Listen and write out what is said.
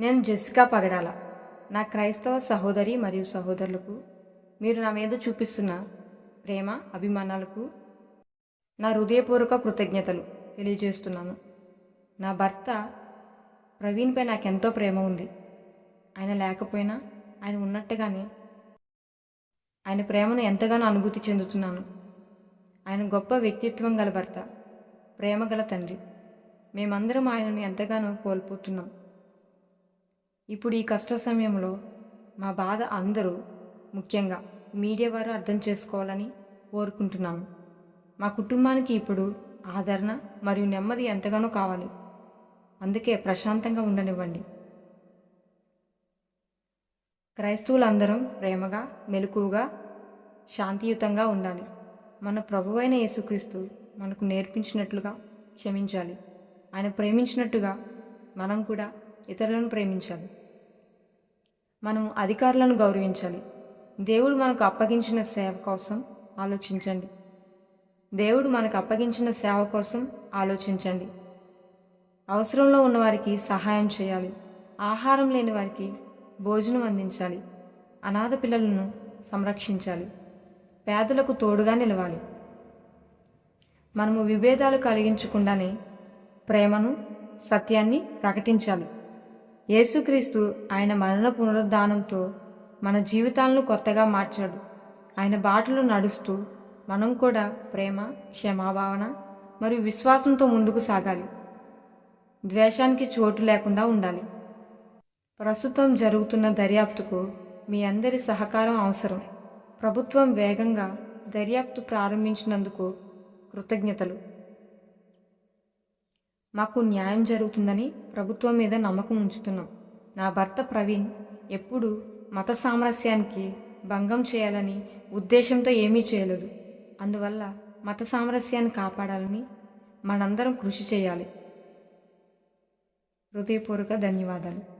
నేను జెస్సికా పగడాల. నా క్రైస్తవ సహోదరి మరియు సహోదరులకు మీరు నా మీద చూపిస్తున్న ప్రేమ అభిమానాలకు నా హృదయపూర్వక కృతజ్ఞతలు తెలియజేస్తున్నాను. నా భర్త ప్రవీణ్పై నాకెంతో ప్రేమ ఉంది. ఆయన లేకపోయినా ఆయన ఉన్నట్టుగానే ఆయన ప్రేమను ఎంతగానో అనుభూతి చెందుతున్నాను. ఆయన గొప్ప వ్యక్తిత్వం గల భర్త ప్రేమ గల తండ్రి. మేమందరం ఆయనను ఎంతగానో కోల్పోతున్నాం. ఇప్పుడు ఈ కష్ట సమయంలో మా బాధ అందరూ ముఖ్యంగా మీడియా వారు అర్థం చేసుకోవాలని కోరుకుంటున్నాను మా కుటుంబానికి ఇప్పుడు ఆదరణ మరియు నెమ్మది ఎంతగానో కావాలి. అందుకే ప్రశాంతంగా ఉండనివ్వండి. క్రైస్తవులందరం ప్రేమగా మెలకువగా శాంతియుతంగా ఉండాలి. మన ప్రభువైన యేసుక్రీస్తు మనకు నేర్పించినట్లుగా క్షమించాలి. ఆయన ప్రేమించినట్టుగా మనం కూడా ఇతరులను ప్రేమించాలి. మనం అధికారులను గౌరవించాలి దేవుడు మనకు అప్పగించిన సేవ కోసం ఆలోచించండి. దేవుడు మనకు అప్పగించిన సేవ కోసం ఆలోచించండి. అవసరంలో ఉన్నవారికి సహాయం చేయాలి. ఆహారం లేని వారికి భోజనం అందించాలి. అనాథ పిల్లలను సంరక్షించాలి. పేదలకు తోడుగా నిలవాలి. మనము విభేదాలు కలిగించకుండానే ప్రేమను సత్యాన్ని ప్రకటించాలి. యేసుక్రీస్తు ఆయన మరణ పునరుద్ధానంతో మన జీవితాలను కొత్తగా మార్చాడు. ఆయన బాటలో నడుస్తూ మనం కూడా ప్రేమ క్షమాభావన మరియు విశ్వాసంతో ముందుకు సాగాలి. ద్వేషానికి చోటు లేకుండా ఉండాలి. ప్రస్తుతం జరుగుతున్న దర్యాప్తుకు మీ అందరి సహకారం అవసరం. ప్రభుత్వం వేగంగా దర్యాప్తు ప్రారంభించినందుకు కృతజ్ఞతలు. మాకు న్యాయం జరుగుతుందని ప్రభుత్వం మీద నమ్మకం ఉంచుతున్నాం. నా భర్త ప్రవీణ్ ఎప్పుడు మత సామరస్యానికి భంగం చేయాలని ఉద్దేశంతో ఏమీ చేయలేదు. అందువల్ల మత సామరస్యాన్ని కాపాడాలని మనందరం కృషి చేయాలి. హృదయపూర్వక ధన్యవాదాలు.